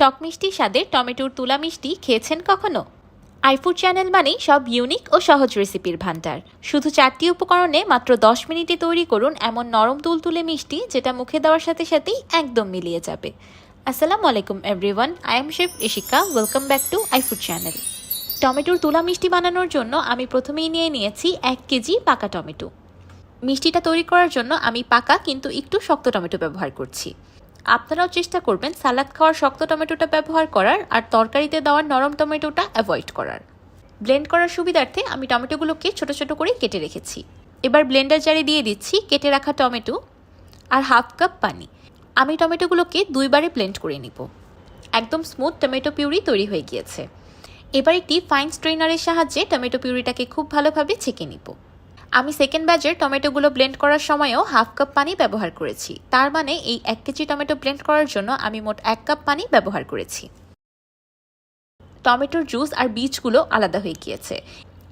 টক মিষ্টি স্বাদের টমেটোর তুলা মিষ্টি খেয়েছেন কখনো? আইফুড চ্যানেল মানেই সব ইউনিক ও সহজ রেসিপির ভান্ডার শুধু চারটি উপকরণে মাত্র দশ মিনিটে তৈরি করুন এমন নরম তুলতুলে মিষ্টি যেটা মুখে দেওয়ার সাথে সাথেই একদম মিলিয়ে যাবে। আসসালামু আলাইকুম everyone I am chef Ishika welcome back to iFood channel টমেটোর তুলা মিষ্টি বানানোর জন্য আমি প্রথমেই নিয়ে নিয়েছি এক কেজি পাকা টমেটো। মিষ্টিটা তৈরি করার জন্য আমি পাকা কিন্তু একটু শক্ত টমেটো ব্যবহার করছি। আপনারাও চেষ্টা করবেন সালাদ খাওয়ার শক্ত টমেটোটা ব্যবহার করার আর তরকারিতে দেওয়ার নরম টমেটোটা অ্যাভয়েড করার। ব্লেন্ড করার সুবিধার্থে আমি টমেটোগুলোকে ছোট ছোট করে কেটে রেখেছি। এবার ব্লেন্ডার জারে দিয়ে দিচ্ছি কেটে রাখা টমেটো আর হাফ কাপ পানি। আমি টমেটোগুলোকে দুইবারে ব্লেন্ড করে নিব। একদম স্মুথ টমেটো পিউরি তৈরি হয়ে গিয়েছে। এবার একটি ফাইন স্ট্রেনারের সাহায্যে টমেটো পিউরিটাকে খুব ভালোভাবে ছেঁকে নিব। আমি সেকেন্ড ব্যাচের টমেটোগুলো ব্লেন্ড করার সময়ও হাফ কাপ পানি ব্যবহার করেছি। তার মানে এই এক কেজি টমেটো ব্লেন্ড করার জন্য আমি মোট এক কাপ পানি ব্যবহার করেছি। টমেটোর জুস আর বীজগুলো আলাদা হয়ে গিয়েছে।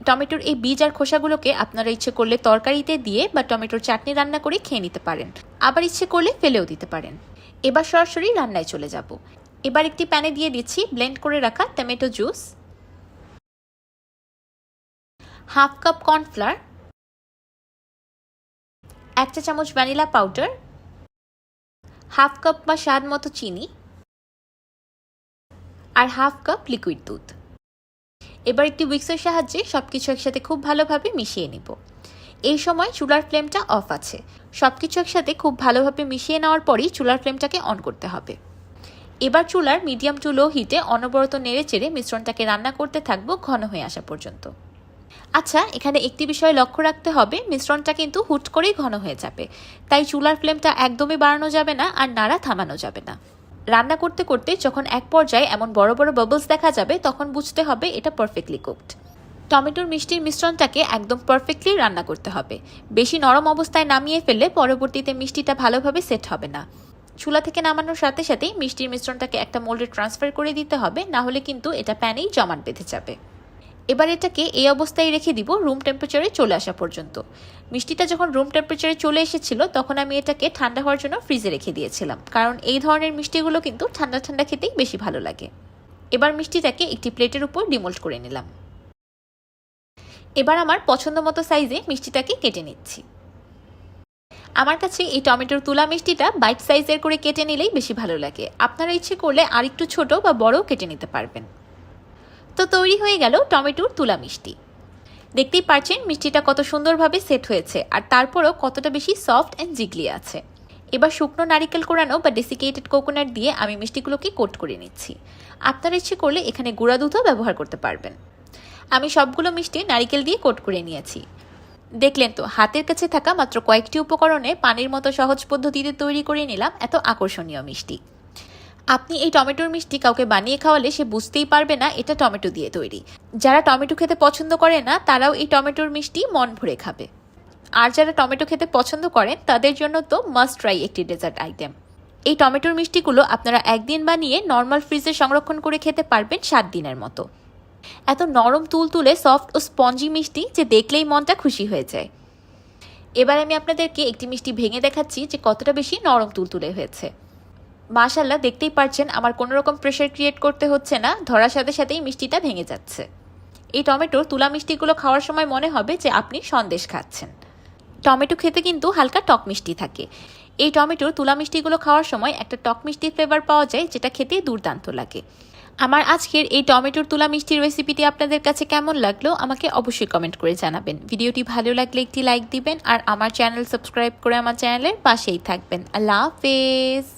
টমেটোর এই বীজ আর খোসাগুলোকে আপনারা ইচ্ছে করলে তরকারিতে দিয়ে বা টমেটোর চাটনি রান্না করে খেয়ে নিতে পারেন। আবার ইচ্ছে করলে ফেলেও দিতে পারেন। এবার সরাসরি রান্নায় চলে যাব। এবার একটি প্যানে দিয়ে দিচ্ছি ব্লেন্ড করে রাখা tomato juice half cup cornflour এক চা চামচ ভ্যানিলা পাউডার, হাফ কাপ বা স্বাদ মতো চিনি আর হাফ কাপ লিকুইড দুধ। এবার একটি উইক্সের সাহায্যে সব কিছু একসাথে খুব ভালোভাবে মিশিয়ে নিব। এই সময় চুলার ফ্লেমটা অফ আছে। সব কিছু একসাথে খুব ভালোভাবে মিশিয়ে নেওয়ার পরই চুলার ফ্লেমটাকে অন করতে হবে। এবার চুলার মিডিয়াম টু লো হিটে অনবরত নেড়ে চেড়ে মিশ্রণটাকে রান্না করতে থাকব ঘন হয়ে আসা পর্যন্ত। আচ্ছা এখানে একটি বিষয় লক্ষ্য রাখতে হবে, মিশ্রণটা কিন্তু হুট করেই ঘন হয়ে যাবে। তাই চুলার ফ্লেমটা একদমই বাড়ানো যাবে না আর নাড়া থামানো যাবে না। রান্না করতে করতে যখন এক পর্যায়ে এমন বড় বড় বাবলস দেখা যাবে, তখন বুঝতে হবে এটা পারফেক্টলি কুকড টমেটোর মিষ্টির মিশ্রণটাকে একদম পারফেক্টলি রান্না করতে হবে। বেশি নরম অবস্থায় নামিয়ে ফেললে পরবর্তীতে মিষ্টিটা ভালোভাবে সেট হবে না। চুলা থেকে নামানোর সাথে সাথেই মিষ্টির মিশ্রণটাকে একটা মোল্ডে ট্রান্সফার করে দিতে হবে, না হলে কিন্তু এটা প্যানেই জমাট বেঁধে যাবে। এবার এটাকে এই অবস্থায় রেখে দিব রুম টেম্পারেচারে চলে আসা পর্যন্ত। মিষ্টিটা যখন রুম টেম্পারেচারে চলে এসেছিল, তখন আমি এটাকে ঠান্ডা হওয়ার জন্য ফ্রিজে রেখে দিয়েছিলাম। কারণ এই ধরনের মিষ্টিগুলো কিন্তু ঠান্ডা ঠান্ডা খেতেই বেশি ভালো লাগে। এবার মিষ্টিটাকে একটি প্লেটের উপর ডিমোল্ট করে নিলাম। এবার আমার পছন্দ মতো সাইজে মিষ্টিটাকে কেটে নিচ্ছি। আমার কাছে এই টমেটোর তুলা মিষ্টিটা বাইট সাইজের করে কেটে নিলেই বেশি ভালো লাগে। আপনারা ইচ্ছে করলে আর একটু ছোট বা বড়ও কেটে নিতে পারবেন। তো তৈরি হয়ে গেল টমেটোর তুলা মিষ্টি। দেখতেই পারছেন মিষ্টিটা কত সুন্দরভাবে সেট হয়েছে আর তারপরও কতটা বেশি সফট অ্যান্ড জিগলি আছে। এবার শুকনো নারিকেল কোরানো বা ডেসিকেটেড কোকোনাট দিয়ে আমি মিষ্টিগুলোকে কোট করে নিচ্ছি। আপনারা ইচ্ছে করলে এখানে গুঁড়া দুধও ব্যবহার করতে পারবেন। আমি সবগুলো মিষ্টি নারিকেল দিয়ে কোট করে নিয়েছি। দেখলেন তো, হাতের কাছে থাকা মাত্র কয়েকটি উপকরণে পানির মতো সহজ পদ্ধতিতে তৈরি করে নিলাম এত আকর্ষণীয় মিষ্টি। আপনি এই টমেটোর মিষ্টি কাউকে বানিয়ে খাওয়ালে সে বুঝতেই পারবে না, এটা টমেটো দিয়ে তৈরি। যারা টমেটো খেতে পছন্দ করে না, তারাও এই টমেটোর মিষ্টি মন ভরে খাবে। আর যারা টমেটো খেতে পছন্দ করেন, তাদের জন্য তো মাস্ট ট্রাই একটি ডেজার্ট আইটেম এই টমেটোর মিষ্টিগুলো আপনারা একদিন বানিয়ে নর্মাল ফ্রিজে সংরক্ষণ করে খেতে পারবেন সাত দিনের মতো। এত নরম তুলতুলে সফট ও স্পঞ্জি মিষ্টি যে দেখলেই মনটা খুশি হয়ে যায়। এবার আমি আপনাদেরকে একটি মিষ্টি ভেঙে দেখাচ্ছি যে কতটা বেশি নরম তুলতুলে হয়েছে। মাশাল্লাহ দেখতেই পারছেন আমার কোনো রকম প্রেশার ক্রিয়েট করতে হচ্ছে না। ধরার সাথে সাথেই মিষ্টিটা ভেঙে যাচ্ছে। এই টমেটোর তুলা মিষ্টিগুলো খাওয়ার সময় মনে হবে যে আপনি সন্দেশ খাচ্ছেন। টমেটো খেতে কিন্তু হালকা টক মিষ্টি থাকে। এই টমেটোর তুলা মিষ্টিগুলো খাওয়ার সময় একটা টক মিষ্টি ফ্লেভার পাওয়া যায়, যেটা খেতে দুর্দান্ত লাগে। আমার আজকের এই টমেটোর তুলা মিষ্টির রেসিপিটি আপনাদের কাছে কেমন লাগল, আমাকে অবশ্যই কমেন্ট করে জানাবেন। ভিডিওটি ভালো লাগলে একটি লাইক দিবেন, আর আমার চ্যানেল সাবস্ক্রাইব করে আমার চ্যানেলের পাশেই থাকবেন। আল্লাহ হাফেজ!